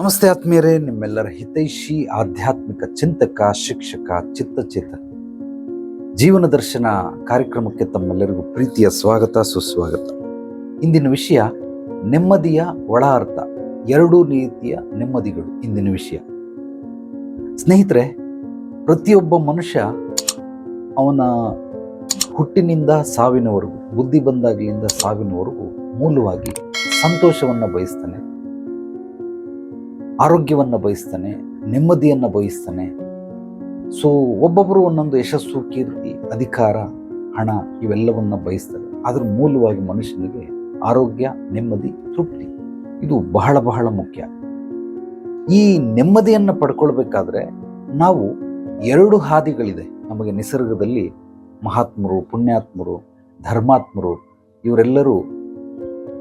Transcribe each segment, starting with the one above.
ನಮಸ್ತೆ ಆತ್ಮೀಯರೇ, ನಿಮ್ಮೆಲ್ಲರ ಹಿತೈಷಿ ಆಧ್ಯಾತ್ಮಿಕ ಚಿಂತಕ, ಶಿಕ್ಷಕ, ಚಿತ್ತಚೇತನ. ಜೀವನ ದರ್ಶನ ಕಾರ್ಯಕ್ರಮಕ್ಕೆ ತಮ್ಮೆಲ್ಲರಿಗೂ ಪ್ರೀತಿಯ ಸ್ವಾಗತ, ಸುಸ್ವಾಗತ. ಇಂದಿನ ವಿಷಯ, ನೆಮ್ಮದಿಯ ಒಳ ಅರ್ಥ ಎರಡೂ ರೀತಿಯ ನೆಮ್ಮದಿಗಳು ಇಂದಿನ ವಿಷಯ. ಸ್ನೇಹಿತರೆ, ಪ್ರತಿಯೊಬ್ಬ ಮನುಷ್ಯ ಅವನ ಹುಟ್ಟಿನಿಂದ ಸಾವಿನವರೆಗೂ, ಬುದ್ಧಿ ಬಂದಾಗಲಿಂದ ಸಾವಿನವರೆಗೂ ಮೂಲವಾಗಿ ಸಂತೋಷವನ್ನು ಬಯಸ್ತಾನೆ. ಆರೋಗ್ಯವನ್ನು ಬಯಸ್ತಾನೆ, ನೆಮ್ಮದಿಯನ್ನು ಬಯಸ್ತಾನೆ. ಸೊ ಒಬ್ಬೊಬ್ಬರು ಒಂದೊಂದು ಯಶಸ್ಸು, ಕೀರ್ತಿ, ಅಧಿಕಾರ, ಹಣ ಇವೆಲ್ಲವನ್ನು ಬಯಸ್ತಾರೆ. ಅದರ ಮೂಲವಾಗಿ ಮನುಷ್ಯನಿಗೆ ಆರೋಗ್ಯ, ನೆಮ್ಮದಿ, ತೃಪ್ತಿ ಇದು ಬಹಳ ಬಹಳ ಮುಖ್ಯ. ಈ ನೆಮ್ಮದಿಯನ್ನು ಪಡ್ಕೊಳ್ಬೇಕಾದ್ರೆ ನಾವು ಎರಡು ಹಾದಿಗಳಿದೆ. ನಮಗೆ ನಿಸರ್ಗದಲ್ಲಿ ಮಹಾತ್ಮರು, ಪುಣ್ಯಾತ್ಮರು, ಧರ್ಮಾತ್ಮರು, ಇವರೆಲ್ಲರೂ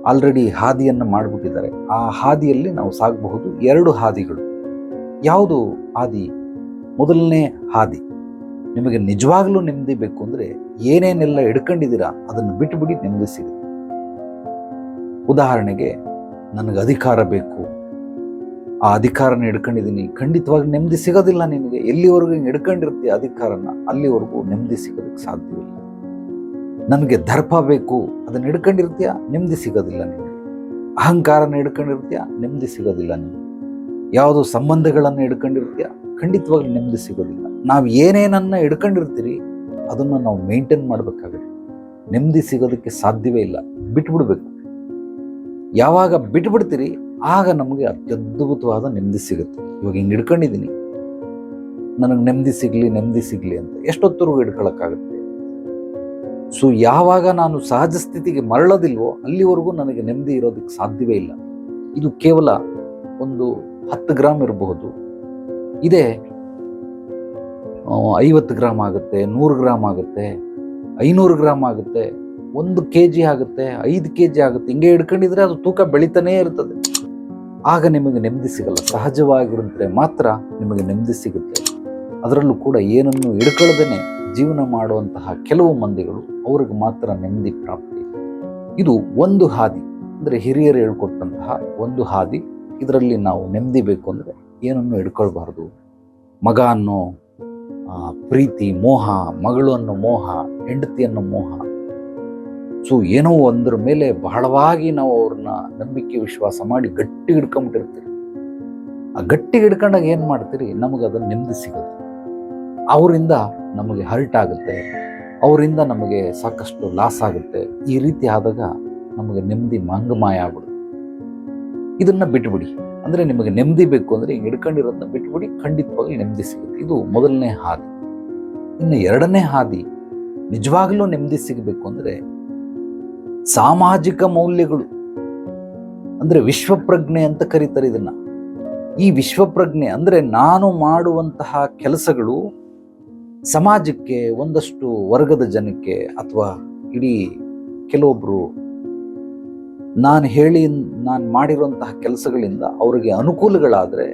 ಆಲ್ರೆಡಿ ಹಾದಿಯನ್ನು ಮಾಡಿಬಿಟ್ಟಿದ್ದಾರೆ. ಆ ಹಾದಿಯಲ್ಲಿ ನಾವು ಸಾಗಬಹುದು ಎರಡು ಹಾದಿಗಳು. ಯಾವುದು ಹಾದಿ? ಮೊದಲನೇ ಹಾದಿ. ನಿಮಗೆ ನಿಜವಾಗ್ಲೂ ನೆಮ್ಮದಿ ಬೇಕು ಅಂದರೆ ಏನೇನೆಲ್ಲ ಹಿಡ್ಕೊಂಡಿದ್ದೀರಾ ಅದನ್ನು ಬಿಟ್ಟುಬಿಡಿ ನೆಮ್ಮದಿ ಸಿಗುತ್ತೆ. ಉದಾಹರಣೆಗೆ ನನಗೆ ಅಧಿಕಾರ ಬೇಕು. ಆ ಅಧಿಕಾರನ ಹಿಡ್ಕೊಂಡಿದ್ದೀನಿ. ಖಂಡಿತವಾಗಿ ನೆಮ್ಮದಿ ಸಿಗೋದಿಲ್ಲ ನಿಮಗೆ ಎಲ್ಲಿವರೆಗೂ ಹಿಡ್ಕೊಂಡಿರ್ತೀಯ ಅಧಿಕಾರನ? ಅಲ್ಲಿವರೆಗೂ ನೆಮ್ಮದಿ ಸಿಗೋದಕ್ಕೆ ಸಾಧ್ಯವಿಲ್ಲ. ನನಗೆ ದರ್ಪ ಬೇಕು, ಅದನ್ನ ಹಿಡ್ಕೊಂಡಿರ್ತೀಯ? ನೆಮ್ಮದಿ ಸಿಗೋದಿಲ್ಲ ನಿಮಗೆ ಅಹಂಕಾರನ ಹಿಡ್ಕೊಂಡಿರ್ತೀಯ? ನೆಮ್ಮದಿ ಸಿಗೋದಿಲ್ಲ ನಿಮಗೆ ಯಾವುದೋ ಸಂಬಂಧಗಳನ್ನು ಹಿಡ್ಕೊಂಡಿರ್ತೀಯ? ಖಂಡಿತವಾಗ್ಲೂ ನೆಮ್ಮದಿ ಸಿಗೋದಿಲ್ಲ. ನಾವು ಏನೇನನ್ನು ಹಿಡ್ಕೊಂಡಿರ್ತೀರಿ, ಅದನ್ನು ನಾವು ಮೇಂಟೈನ್ ಮಾಡಬೇಕಾಗುತ್ತೆ. ನೆಮ್ಮದಿ ಸಿಗೋದಕ್ಕೆ ಸಾಧ್ಯವೇ ಇಲ್ಲ. ಬಿಟ್ಬಿಡ್ಬೇಕು. ಯಾವಾಗ ಬಿಟ್ಬಿಡ್ತೀರಿ, ಆಗ ನಮಗೆ ಅತ್ಯದ್ಭುತವಾದ ನೆಮ್ಮದಿ ಸಿಗುತ್ತೆ. ಇವಾಗ ಹಿಂಗೆ ಹಿಡ್ಕೊಂಡಿದ್ದೀನಿ ನನಗೆ ನೆಮ್ಮದಿ ಸಿಗಲಿ ನೆಮ್ಮದಿ ಸಿಗಲಿ ಅಂತ ಎಷ್ಟೊತ್ತರೂ ಹಿಡ್ಕೊಳಕ್ಕಾಗುತ್ತೆ? ಸೊ ಯಾವಾಗ ನಾನು ಸಹಜ ಸ್ಥಿತಿಗೆ ಮರಳೋದಿಲ್ವೋ, ಅಲ್ಲಿವರೆಗೂ ನನಗೆ ನೆಮ್ಮದಿ ಇರೋದಕ್ಕೆ ಸಾಧ್ಯವೇ ಇಲ್ಲ. ಇದು ಕೇವಲ ಒಂದು ಹತ್ತು ಗ್ರಾಮ್ ಇರಬಹುದು. ಇದೇ ಐವತ್ತು ಗ್ರಾಮ್ ಆಗುತ್ತೆ, ನೂರು ಗ್ರಾಮ್ ಆಗುತ್ತೆ, ಐನೂರು ಗ್ರಾಮ್ ಆಗುತ್ತೆ, ಒಂದು ಕೆ ಜಿ ಆಗುತ್ತೆ, ಐದು ಕೆ ಜಿ ಆಗುತ್ತೆ, ಹಿಂಗೆ ಹಿಡ್ಕೊಂಡಿದ್ರೆ ಅದು ತೂಕ ಬೆಳೀತಾನೇ ಇರ್ತದೆ. ಆಗ ನಿಮಗೆ ನೆಮ್ಮದಿ ಸಿಗಲ್ಲ. ಸಹಜವಾಗಿರುತ್ತೆ ಮಾತ್ರ ನಿಮಗೆ ನೆಮ್ಮದಿ ಸಿಗುತ್ತೆ. ಅದರಲ್ಲೂ ಕೂಡ ಏನನ್ನು ಹಿಡ್ಕೊಳ್ಳದೇನೆ ಜೀವನ ಮಾಡುವಂತಹ ಕೆಲವು ಮಂದಿಗಳು ಅವ್ರಿಗೆ ಮಾತ್ರ ನೆಮ್ಮದಿ ಪ್ರಾಪ್ತಿ ಇದು ಒಂದು ಹಾದಿ, ಅಂದರೆ ಹಿರಿಯರು ಹೇಳ್ಕೊಟ್ಟಂತಹ ಒಂದು ಹಾದಿ. ಇದರಲ್ಲಿ ನಾವು ನೆಮ್ಮದಿ ಬೇಕು ಅಂದರೆ ಏನನ್ನು ಹಿಡ್ಕೊಳ್ಬಾರ್ದು. ಮಗ ಅನ್ನೋ ಪ್ರೀತಿ, ಮೋಹ, ಮಗಳು ಅನ್ನೋ ಮೋಹ, ಹೆಂಡತಿ ಅನ್ನೋ ಮೋಹ. ಸೊ ಏನೋ ಒಂದ್ರ ಮೇಲೆ ಬಹಳವಾಗಿ ನಾವು ಅವ್ರನ್ನ ನಂಬಿಕೆ, ವಿಶ್ವಾಸ ಮಾಡಿ ಗಟ್ಟಿ ಹಿಡ್ಕೊಂಬಿಟ್ಟಿರ್ತೀರಿ ಆ ಗಟ್ಟಿ ಹಿಡ್ಕೊಂಡಾಗ ಏನು ಮಾಡ್ತೀರಿ? ನಮಗೆ ಅದನ್ನು ನೆಮ್ಮದಿ ಸಿಗುತ್ತೆ ಅವರಿಂದ ನಮಗೆ ಹರ್ಟ್ ಆಗುತ್ತೆ. ಅವರಿಂದ ನಮಗೆ ಸಾಕಷ್ಟು ಲಾಸ್ ಆಗುತ್ತೆ. ಈ ರೀತಿ ಆದಾಗ ನಮಗೆ ನೆಮ್ಮದಿ ಮಂಗಮಾಯ ಆಗ್ಬಿಡುತ್ತೆ. ಇದನ್ನು ಬಿಟ್ಬಿಡಿ. ಅಂದರೆ ನಿಮಗೆ ನೆಮ್ಮದಿ ಬೇಕು ಅಂದರೆ ಹಿಂಗೆ ಹಿಡ್ಕೊಂಡಿರೋದನ್ನ ಬಿಟ್ಬಿಡಿ. ಖಂಡಿತವಾಗಿ ನೆಮ್ಮದಿ ಸಿಗುತ್ತೆ. ಇದು ಮೊದಲನೇ ಹಾದಿ. ಇನ್ನು ಎರಡನೇ ಹಾದಿ, ನಿಜವಾಗಲೂ ನೆಮ್ಮದಿ ಸಿಗಬೇಕು ಅಂದರೆ ಸಾಮಾಜಿಕ ಮೌಲ್ಯಗಳು. ಅಂದರೆ ವಿಶ್ವಪ್ರಜ್ಞೆ ಅಂತ ಕರೀತಾರೆ ಇದನ್ನು. ಈ ವಿಶ್ವಪ್ರಜ್ಞೆ ಅಂದರೆ ನಾನು ಮಾಡುವಂತಹ ಕೆಲಸಗಳು ಸಮಾಜಕ್ಕೆ ಒಂದಷ್ಟು ವರ್ಗದ ಜನಕ್ಕೆ ಅಥವಾ ಇಡೀ ಕೆಲವೊಬ್ಬರು ನಾನು ಹೇಳಿ ನಾನು ಮಾಡಿರುವಂತಹ ಕೆಲಸಗಳಿಂದ ಅವರಿಗೆ ಅನುಕೂಲಗಳಾದರೆ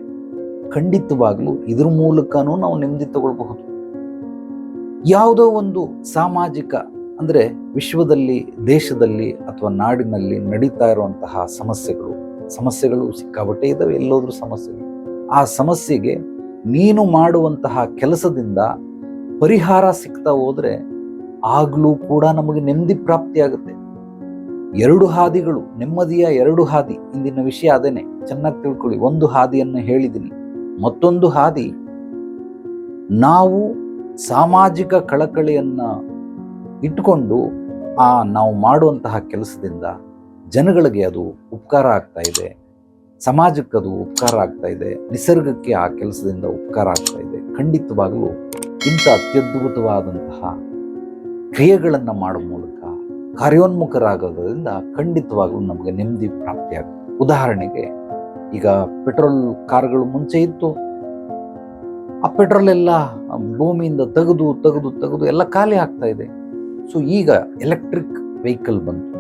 ಖಂಡಿತವಾಗಲೂ ಇದ್ರ ಮೂಲಕನೂ ನಾವು ನೆಮ್ಮದಿ ತಗೊಳ್ಬಹುದು. ಯಾವುದೋ ಒಂದು ಸಾಮಾಜಿಕ ಅಂದರೆ ವಿಶ್ವದಲ್ಲಿ, ದೇಶದಲ್ಲಿ ಅಥವಾ ನಾಡಿನಲ್ಲಿ ನಡೀತಾ ಇರುವಂತಹ ಸಮಸ್ಯೆಗಳು ಸಮಸ್ಯೆಗಳು ಸಿಕ್ಕಾಬಟ್ಟೆ ಇದ್ದಾವೆ, ಎಲ್ಲೋದ್ರೂ ಸಮಸ್ಯೆಗಳು. ಆ ಸಮಸ್ಯೆಗೆ ನೀನು ಮಾಡುವಂತಹ ಕೆಲಸದಿಂದ ಪರಿಹಾರ ಸಿಗ್ತಾ ಹೋದ್ರೆ ಆಗ್ಲೂ ಕೂಡ ನಮಗೆ ನೆಮ್ಮದಿ ಪ್ರಾಪ್ತಿಯಾಗುತ್ತೆ ಎರಡು ಹಾದಿಗಳು, ನೆಮ್ಮದಿಯ ಎರಡು ಹಾದಿ. ಇಂದಿನ ವಿಷಯ ಅದೇನೆ, ಚೆನ್ನಾಗಿ ತಿಳ್ಕೊಳ್ಳಿ. ಒಂದು ಹಾದಿಯನ್ನು ಹೇಳಿದ್ದೀನಿ. ಮತ್ತೊಂದು ಹಾದಿ, ನಾವು ಸಾಮಾಜಿಕ ಕಳಕಳಿಯನ್ನ ಇಟ್ಕೊಂಡು, ಆ ನಾವು ಮಾಡುವಂತಹ ಕೆಲಸದಿಂದ ಜನಗಳಿಗೆ ಅದು ಉಪಕಾರ ಆಗ್ತಾ ಇದೆ. ಸಮಾಜಕ್ಕೆ ಅದು ಉಪಕಾರ ಆಗ್ತಾ ಇದೆ. ನಿಸರ್ಗಕ್ಕೆ ಆ ಕೆಲಸದಿಂದ ಉಪಕಾರ ಆಗ್ತಾ ಇದೆ. ಖಂಡಿತವಾಗಲೂ ಇಂಥ ಅತ್ಯದ್ಭುತವಾದಂತಹ ಕ್ರಿಯೆಗಳನ್ನು ಮಾಡುವ ಮೂಲಕ ಕಾರ್ಯೋನ್ಮುಖರಾಗೋದ್ರಿಂದ ಖಂಡಿತವಾಗ್ಲೂ ನಮಗೆ ನೆಮ್ಮದಿ ಪ್ರಾಪ್ತಿಯಾಗುತ್ತೆ. ಉದಾಹರಣೆಗೆ, ಈಗ ಪೆಟ್ರೋಲ್ ಕಾರ್ಗಳು ಮುಂಚೆ ಇತ್ತು. ಆ ಪೆಟ್ರೋಲ್ ಎಲ್ಲ ಭೂಮಿಯಿಂದ ತೆಗೆದು ತೆಗೆದು ತೆಗೆದು ಎಲ್ಲ ಖಾಲಿ ಆಗ್ತಾ ಇದೆ. ಸೊ ಈಗ ಎಲೆಕ್ಟ್ರಿಕ್ ವೆಹಿಕಲ್ ಬಂತು.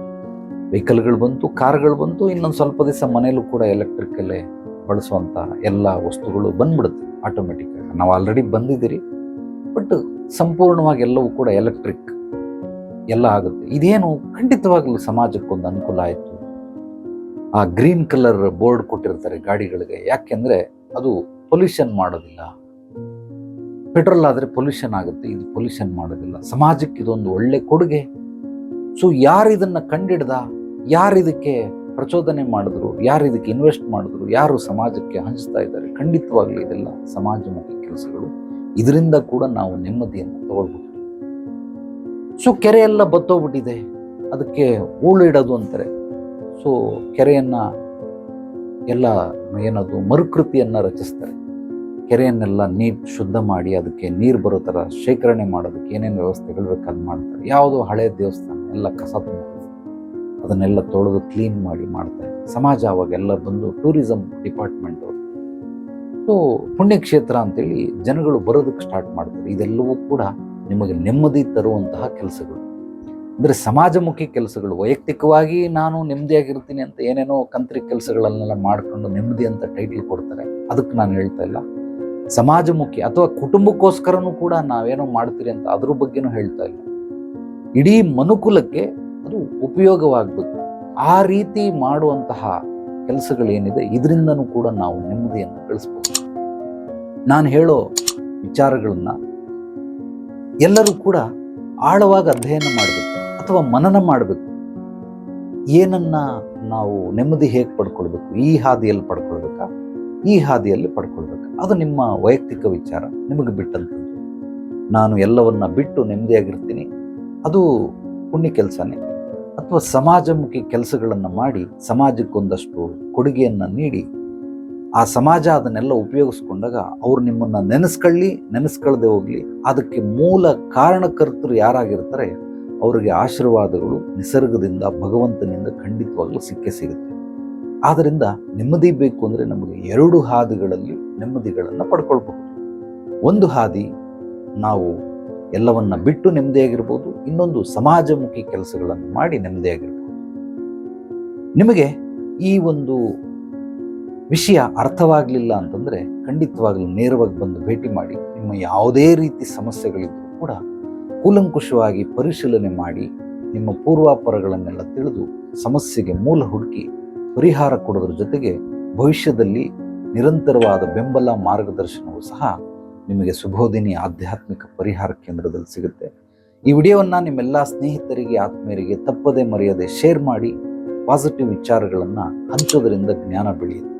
ವೆಹಿಕಲ್ಗಳು ಬಂತು, ಕಾರ್ಗಳು ಬಂತು, ಇನ್ನೊಂದು ಸ್ವಲ್ಪ ದಿವಸ ಮನೆಯಲ್ಲೂ ಕೂಡ ಎಲೆಕ್ಟ್ರಿಕಲ್ಲೇ ಬಳಸುವಂಥ ಎಲ್ಲ ವಸ್ತುಗಳು ಬಂದ್ಬಿಡುತ್ತೆ. ಆಟೋಮೆಟಿಕ್ ನಾವು ಆಲ್ರೆಡಿ ಬಂದಿದ್ದೀರಿ. ಬಟ್ ಸಂಪೂರ್ಣವಾಗಿ ಎಲ್ಲವೂ ಕೂಡ ಎಲೆಕ್ಟ್ರಿಕ್. ಎಲ್ಲ ಆಗುತ್ತೆ. ಇದೇನು ಖಂಡಿತವಾಗಲೂ ಸಮಾಜಕ್ಕೊಂದು ಅನುಕೂಲ ಆಯಿತು. ಆ ಗ್ರೀನ್ ಕಲರ್ ಬೋರ್ಡ್ ಕೊಟ್ಟಿರ್ತಾರೆ ಗಾಡಿಗಳಿಗೆ. ಯಾಕೆಂದ್ರೆ ಅದು ಪೊಲ್ಯೂಷನ್ ಮಾಡೋದಿಲ್ಲ. ಪೆಟ್ರೋಲ್ ಆದರೆ ಪೊಲ್ಯೂಷನ್ ಆಗುತ್ತೆ. ಇದು ಪೊಲ್ಯೂಷನ್ ಮಾಡೋದಿಲ್ಲ. ಸಮಾಜಕ್ಕೆ ಇದೊಂದು ಒಳ್ಳೆ ಕೊಡುಗೆ. ಸೊ, ಯಾರು ಇದನ್ನು ಕಂಡಿಡ್ದ? ಯಾರು ಇದಕ್ಕೆ ಪ್ರಚೋದನೆ ಮಾಡಿದ್ರು? ಯಾರು ಇದಕ್ಕೆ ಇನ್ವೆಸ್ಟ್ ಮಾಡಿದ್ರು? ಯಾರು ಸಮಾಜಕ್ಕೆ ಹಂಚ್ತಾ ಇದ್ದಾರೆ? ಖಂಡಿತವಾಗ್ಲೂ ಇದೆಲ್ಲ ಸಮಾಜಮುಖಿ ಕೆಲಸಗಳು. ಇದರಿಂದ ಕೂಡ ನಾವು ನೆಮ್ಮದಿಯನ್ನು ತಗೊಳ್ಬಹುದು. ಸೊ ಕೆರೆ ಎಲ್ಲ ಬತ್ತೋಗ್ಬಿಟ್ಟಿದೆ. ಅದಕ್ಕೆ ಹೂಳು ಇಡೋದು ಅಂತಾರೆ. ಸೊ ಕೆರೆಯನ್ನ ಎಲ್ಲ ಏನದು, ಮರುಕೃತಿಯನ್ನ ರಚಿಸ್ತಾರೆ. ಕೆರೆಯನ್ನೆಲ್ಲ ನೀರು ಶುದ್ಧ ಮಾಡಿ ಅದಕ್ಕೆ ನೀರು ಬರೋ ಥರ ಶೇಖರಣೆ ಮಾಡೋದಕ್ಕೆ ಏನೇನು ವ್ಯವಸ್ಥೆಗಳು ಬೇಕಾದ ಮಾಡ್ತಾರೆ. ಯಾವುದೋ ಹಳೆಯ ದೇವಸ್ಥಾನ, ಎಲ್ಲ ಕಸ ತುಂಬ ಅದನ್ನೆಲ್ಲ ತೊಳೆದು ಕ್ಲೀನ್ ಮಾಡಿ ಮಾಡ್ತಾರೆ. ಸಮಾಜ ಅವಾಗೆಲ್ಲ ಬಂದು ಟೂರಿಸಂ ಡಿಪಾರ್ಟ್ಮೆಂಟ್ ಸೊ ಪುಣ್ಯಕ್ಷೇತ್ರ ಅಂತೇಳಿ ಜನಗಳು ಬರೋದಕ್ಕೆ ಸ್ಟಾರ್ಟ್ ಮಾಡ್ತಾರೆ. ಇದೆಲ್ಲವೂ ಕೂಡ ನಿಮಗೆ ನೆಮ್ಮದಿ ತರುವಂತಹ ಕೆಲಸಗಳು. ಅಂದರೆ ಸಮಾಜಮುಖಿ ಕೆಲಸಗಳು. ವೈಯಕ್ತಿಕವಾಗಿ ನಾನು ನೆಮ್ಮದಿಯಾಗಿರ್ತೀನಿ ಅಂತ ಏನೇನೋ ಕಂತ್ರಿ ಕೆಲಸಗಳನ್ನೆಲ್ಲ ಮಾಡ್ಕೊಂಡು ನೆಮ್ಮದಿ ಅಂತ ಟೈಟಲ್ ಕೊಡ್ತಾರೆ. ಅದಕ್ಕೆ ನಾನು ಹೇಳ್ತಾ ಇಲ್ಲ. ಸಮಾಜಮುಖಿ ಅಥವಾ ಕುಟುಂಬಕ್ಕೋಸ್ಕರನೂ ಕೂಡ ನಾವೇನೋ ಮಾಡ್ತೀರಿ ಅಂತ ಅದ್ರ ಬಗ್ಗೆನೂ ಹೇಳ್ತಾ ಇಲ್ಲ. ಇಡೀ ಮನುಕುಲಕ್ಕೆ ಅದು ಉಪಯೋಗವಾಗಬೇಕು. ಆ ರೀತಿ ಮಾಡುವಂತಹ ಕೆಲಸಗಳೇನಿದೆ, ಇದರಿಂದನೂ ಕೂಡ ನಾವು ನೆಮ್ಮದಿಯನ್ನು ಗಳಿಸ್ಬೋದು ನಾನು ಹೇಳೋ ವಿಚಾರಗಳನ್ನು ಎಲ್ಲರೂ ಕೂಡ ಆಳವಾಗಿ ಅಧ್ಯಯನ ಮಾಡಬೇಕು ಅಥವಾ ಮನನ ಮಾಡಬೇಕು. ಏನನ್ನ ನಾವು ನೆಮ್ಮದಿ ಹೇಗೆ ಪಡ್ಕೊಳ್ಬೇಕು, ಈ ಹಾದಿಯಲ್ಲಿ ಪಡ್ಕೊಳ್ಬೇಕಾ, ಈ ಹಾದಿಯಲ್ಲಿ ಪಡ್ಕೊಳ್ಬೇಕಾ, ಅದು ನಿಮ್ಮ ವೈಯಕ್ತಿಕ ವಿಚಾರ, ನಿಮಗೆ ಬಿಟ್ಟಂಥದ್ದು ನಾನು ಎಲ್ಲವನ್ನ ಬಿಟ್ಟು ನೆಮ್ಮದಿಯಾಗಿರ್ತೀನಿ. ಅದು ಪುಣ್ಯ ಕೆಲಸನೇ. ಅಥವಾ ಸಮಾಜಮುಖಿ ಕೆಲಸಗಳನ್ನು ಮಾಡಿ ಸಮಾಜಕ್ಕೊಂದಷ್ಟು ಕೊಡುಗೆಯನ್ನು ನೀಡಿ, ಆ ಸಮಾಜ ಅದನ್ನೆಲ್ಲ ಉಪಯೋಗಿಸ್ಕೊಂಡಾಗ ಅವ್ರು ನಿಮ್ಮನ್ನು ನೆನೆಸ್ಕೊಳ್ಳಿ ನೆನೆಸ್ಕೊಳ್ಳದೆ ಹೋಗಲಿ. ಅದಕ್ಕೆ ಮೂಲ ಕಾರಣಕರ್ತರು ಯಾರಾಗಿರ್ತಾರೆ, ಅವರಿಗೆ ಆಶೀರ್ವಾದಗಳು ನಿಸರ್ಗದಿಂದ, ಭಗವಂತನಿಂದ ಖಂಡಿತವಾಗ್ಲೂ ಸಿಕ್ಕೇ ಸಿಗುತ್ತೆ. ಆದ್ದರಿಂದ ನೆಮ್ಮದಿ ಬೇಕು ಅಂದರೆ ನಮಗೆ ಎರಡು ಹಾದಿಗಳಲ್ಲಿ ನೆಮ್ಮದಿಗಳನ್ನು ಪಡ್ಕೊಳ್ಬಹುದು. ಒಂದು ಹಾದಿ ನಾವು ಎಲ್ಲವನ್ನ ಬಿಟ್ಟು ನೆಮ್ಮದಿಯಾಗಿರ್ಬೋದು. ಇನ್ನೊಂದು ಸಮಾಜಮುಖಿ ಕೆಲಸಗಳನ್ನು ಮಾಡಿ ನೆಮ್ಮದಿಯಾಗಿರ್ಬೋದು. ನಿಮಗೆ ಈ ಒಂದು ವಿಷಯ ಅರ್ಥವಾಗಲಿಲ್ಲ ಅಂತಂದರೆ ಖಂಡಿತವಾಗಲೂ ನೇರವಾಗಿ ಬಂದು ಭೇಟಿ ಮಾಡಿ, ನಿಮ್ಮ ಯಾವುದೇ ರೀತಿ ಸಮಸ್ಯೆಗಳಿದ್ದರೂ ಕೂಡ ಕೂಲಂಕುಷವಾಗಿ ಪರಿಶೀಲನೆ ಮಾಡಿ, ನಿಮ್ಮ ಪೂರ್ವಾಪರಗಳನ್ನೆಲ್ಲ ತಿಳಿದು ಸಮಸ್ಯೆಗೆ ಮೂಲ ಹುಡುಕಿ ಪರಿಹಾರ ಕೊಡೋದ್ರ ಜೊತೆಗೆ ಭವಿಷ್ಯದಲ್ಲಿ ನಿರಂತರವಾದ ಬೆಂಬಲ ಮಾರ್ಗದರ್ಶನವೂ ಸಹ ನಿಮಗೆ ಸುಬೋಧಿನಿ ಆಧ್ಯಾತ್ಮಿಕ ಪರಿಹಾರ ಕೇಂದ್ರದಲ್ಲಿ ಸಿಗುತ್ತೆ. ಈ ವಿಡಿಯೋವನ್ನು ನಿಮ್ಮೆಲ್ಲ ಸ್ನೇಹಿತರಿಗೆ, ಆತ್ಮೀಯರಿಗೆ ತಪ್ಪದೆ ಮರೆಯದೆ ಶೇರ್ ಮಾಡಿ ಪಾಸಿಟಿವ್ ವಿಚಾರಗಳನ್ನು ಹಂಚೋದರಿಂದ ಜ್ಞಾನ ಬೆಳೆಯುತ್ತೆ.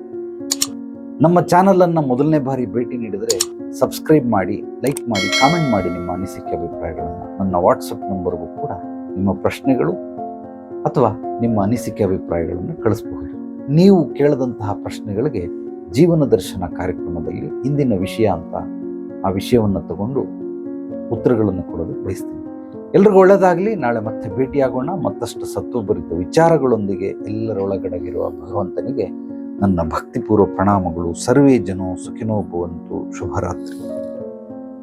ನಮ್ಮ ಚಾನಲನ್ನು ಮೊದಲನೇ ಬಾರಿ ಭೇಟಿ ನೀಡಿದರೆ ಸಬ್ಸ್ಕ್ರೈಬ್ ಮಾಡಿ ಲೈಕ್ ಮಾಡಿ ಕಾಮೆಂಟ್ ಮಾಡಿ ನಿಮ್ಮ ಅನಿಸಿಕೆ, ಅಭಿಪ್ರಾಯಗಳನ್ನು ನನ್ನ ವಾಟ್ಸಪ್ ನಂಬರ್ಗೂ ಕೂಡ ನಿಮ್ಮ ಪ್ರಶ್ನೆಗಳು ಅಥವಾ ನಿಮ್ಮ ಅನಿಸಿಕೆ, ಅಭಿಪ್ರಾಯಗಳನ್ನು ಕಳಿಸಬಹುದು. ನೀವು ಕೇಳದಂತಹ ಪ್ರಶ್ನೆಗಳಿಗೆ ಜೀವನ ದರ್ಶನ ಕಾರ್ಯಕ್ರಮದಲ್ಲಿ ಇಂದಿನ ವಿಷಯ ಅಂತ ಆ ವಿಷಯವನ್ನು ತಗೊಂಡು ಉತ್ತರಗಳನ್ನು ಕೊಡೋದು ಬಯಸ್ತೀನಿ. ಎಲ್ರಿಗೂ ಒಳ್ಳೆಯದಾಗಲಿ ನಾಳೆ ಮತ್ತೆ ಭೇಟಿಯಾಗೋಣ. ಮತ್ತಷ್ಟು ಸತ್ವಭರಿತ ವಿಚಾರಗಳೊಂದಿಗೆ ಎಲ್ಲರೊಳಗಡಗಿರುವ ಭಗವಂತನಿಗೆ ನನ್ನ ಭಕ್ತಿಪೂರ್ವ ಪ್ರಣಾಮಗಳು. ಸರ್ವೇ ಜನೋ ಸುಖಿನೋ ಭವಂತು. ಶುಭರಾತ್ರಿ.